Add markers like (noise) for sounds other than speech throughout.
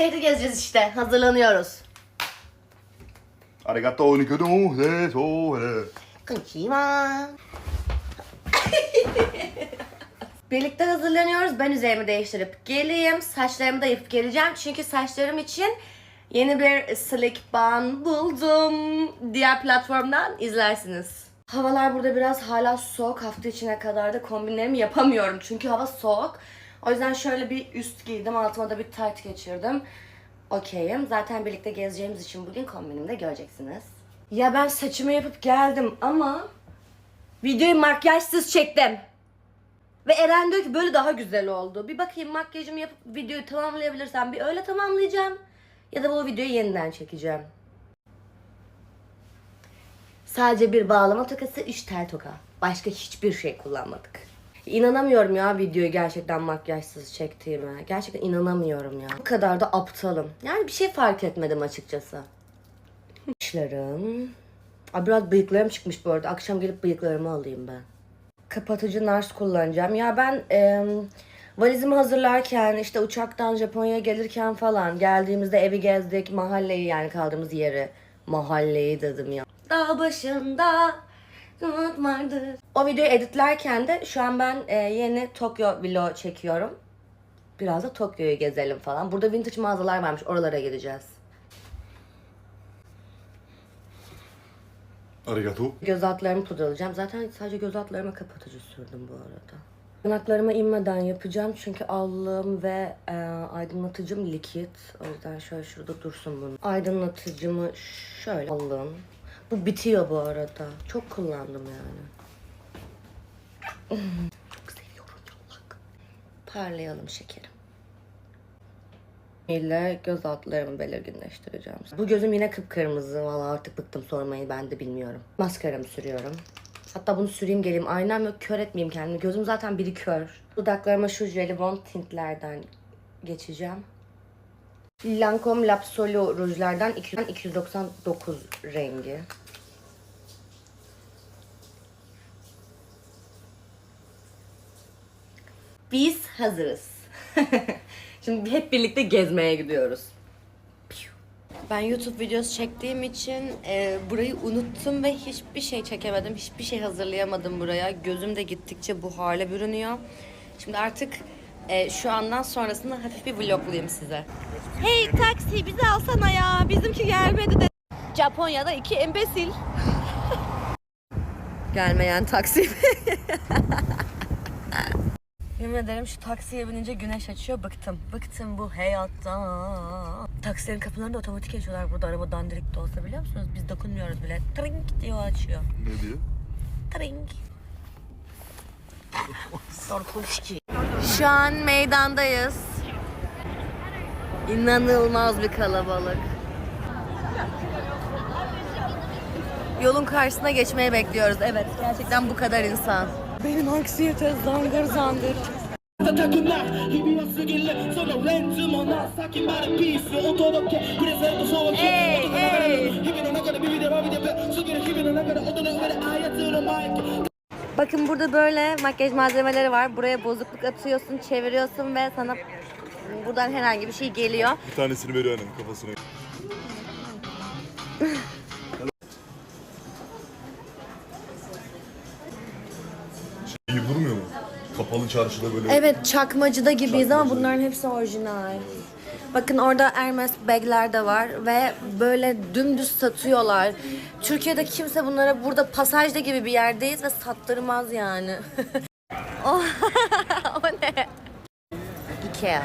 Şehri gezeceğiz işte. Hazırlanıyoruz. Arigato nikudum sore. Konnichiwa. Birlikte hazırlanıyoruz. Ben üzerimi değiştirip geleyim. Saçlarımı da yapıp geleceğim. Çünkü saçlarım için yeni bir slick bun buldum. Diğer platformdan izlersiniz. Havalar burada biraz hala soğuk. Hafta içine kadar da kombinlerimi yapamıyorum. Çünkü hava soğuk. O yüzden şöyle bir üst giydim. Altıma da bir tight geçirdim. Okeyim. Zaten birlikte gezeceğimiz için bugün kombinimi de göreceksiniz. Ya ben saçımı yapıp geldim ama videoyu makyajsız çektim. Ve Eren diyor ki böyle daha güzel oldu. Bir bakayım makyajımı yapıp videoyu tamamlayabilirsem bir öyle tamamlayacağım. Ya da bu videoyu yeniden çekeceğim. Sadece bir bağlama tokası, üç tel toka. Başka hiçbir şey kullanmadık. İnanamıyorum ya videoyu gerçekten makyajsız çektiğime. Gerçekten inanamıyorum ya. Bu kadar da aptalım. Yani bir şey fark etmedim açıkçası. Saçlarım. Aa, biraz bıyıklarım çıkmış bu arada. Akşam gelip bıyıklarımı alayım ben. Kapatıcı nars kullanacağım. Ya ben e, valizimi hazırlarken işte uçaktan Japonya'ya gelirken falan geldiğimizde evi gezdik. Mahalleyi yani kaldığımız yeri. Mahalleyi dedim ya. Dağ başında umut vardır. O videoyu editlerken de şu an ben e, yeni Tokyo vlog çekiyorum. Biraz da Tokyo'yu gezelim falan. Burada vintage mağazalar varmış. Oralara gideceğiz. Arigato. Göz altlarımı pudralayacağım. Zaten sadece göz altlarıma kapatıcı sürdüm bu arada. Yanaklarıma inmeden yapacağım çünkü allığım ve e, aydınlatıcım likit. O yüzden şöyle şurada dursun bunu. Aydınlatıcımı şöyle allığım. Bu bitiyor bu arada. Çok kullandım yani. Çok seviyorum yolak. Parlayalım şekerim. ile göz altlarımı belirginleştireceğim. Bu gözüm yine kıpkırmızı. Valla artık bıktım sormayı ben de bilmiyorum. Maskaramı sürüyorum. Hatta bunu süreyim geleyim. Aynam yok kör etmeyeyim kendimi. Gözüm zaten biri kör. Dudaklarıma şu jelibon tintlerden geçeceğim. Lancome Lapsolo rujlardan 200 299 rengi. Biz hazırız. (laughs) Şimdi hep birlikte gezmeye gidiyoruz. Ben YouTube videosu çektiğim için e, burayı unuttum ve hiçbir şey çekemedim. Hiçbir şey hazırlayamadım buraya. Gözüm de gittikçe bu hale bürünüyor. Şimdi artık e, şu andan sonrasında hafif bir vloglayayım size. Hey taksi bizi alsana ya. Bizimki gelmedi de. Japonya'da iki embesil. Gelmeyen taksi. (laughs) Yemin ederim şu taksiye binince güneş açıyor. Bıktım. Bıktım bu hayattan. Taksilerin kapılarını da otomatik açıyorlar burada. Araba dandirik de olsa biliyor musunuz? Biz dokunmuyoruz bile. Trink diye açıyor. Ne diyor? Trink. (laughs) Korkunç Şu an meydandayız. İnanılmaz bir kalabalık. Yolun karşısına geçmeye bekliyoruz. Evet, gerçekten bu kadar insan. Benim anksiyete zangır zangır. Bakın burada böyle makyaj malzemeleri var. Buraya bozukluk atıyorsun, çeviriyorsun ve sana buradan herhangi bir şey geliyor. Bir tanesini veriyor annem kafasına. (laughs) Kapalı çarşıda böyle. Evet çakmacıda gibiyiz ama bunların hepsi orijinal. Bakın orada Hermes bagler de var ve böyle dümdüz satıyorlar. Türkiye'de kimse bunlara burada pasajda gibi bir yerdeyiz ve sattırmaz yani. (laughs) o, (laughs) o ne? Ikea.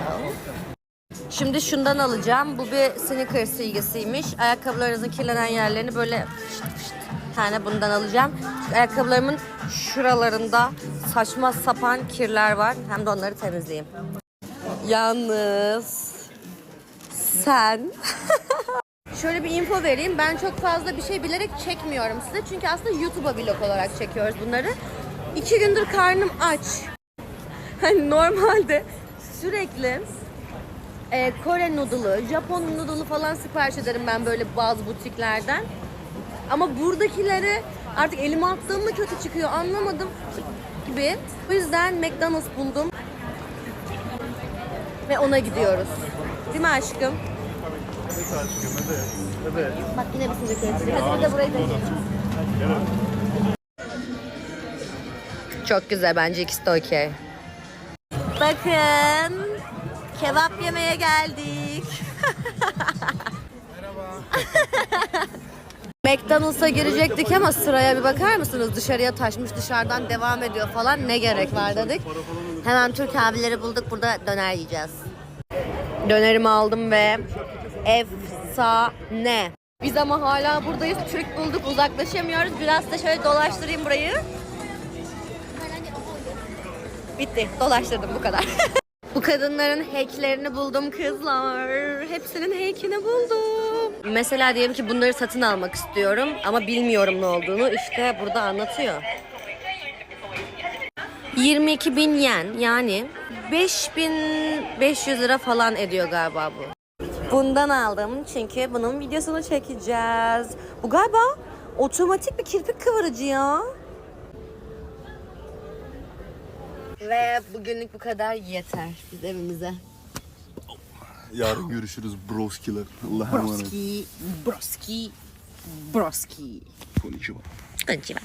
Şimdi şundan alacağım. Bu bir sneaker silgisiymiş. Ayakkabılarınızın kirlenen yerlerini böyle fışt fışt tane bundan alacağım. Çünkü ayakkabılarımın şuralarında saçma sapan kirler var. Hem de onları temizleyeyim. Yalnız sen (laughs) Şöyle bir info vereyim. Ben çok fazla bir şey bilerek çekmiyorum size. Çünkü aslında YouTube'a vlog olarak çekiyoruz bunları. İki gündür karnım aç. (laughs) Hani normalde sürekli e, Kore noodle'ı, Japon noodle'ı falan sipariş ederim ben böyle bazı butiklerden. Ama buradakileri artık elime attığım mı kötü çıkıyor anlamadım gibi. O yüzden McDonald's buldum. Ve ona gidiyoruz. Değil mi aşkım? Evet aşkım evet. Evet. Bak yine bir üretici. Hadi bir de burayı deneyelim. Çok güzel bence ikisi de okey. Bakın kebap yemeye geldik. (laughs) (laughs) McDonald's'a girecektik ama sıraya bir bakar mısınız? Dışarıya taşmış dışarıdan devam ediyor falan. Ne gerek var dedik. Hemen Türk abileri bulduk. Burada döner yiyeceğiz. Dönerimi aldım ve efsane. Biz ama hala buradayız. Türk bulduk. Uzaklaşamıyoruz. Biraz da şöyle dolaştırayım burayı. Bitti. Dolaştırdım bu kadar. (laughs) bu kadınların hacklerini buldum kızlar. Hepsinin hackini buldum. Mesela diyelim ki bunları satın almak istiyorum ama bilmiyorum ne olduğunu. İşte burada anlatıyor. 22 bin yen yani 5500 lira falan ediyor galiba bu. Bundan aldım çünkü bunun videosunu çekeceğiz. Bu galiba otomatik bir kirpik kıvırıcı ya. Ve bugünlük bu kadar yeter biz evimize. Yarın görüşürüz broskiler. Allah'a emanet. Broski, broski, broski. Konnichiwa. Konnichiwa.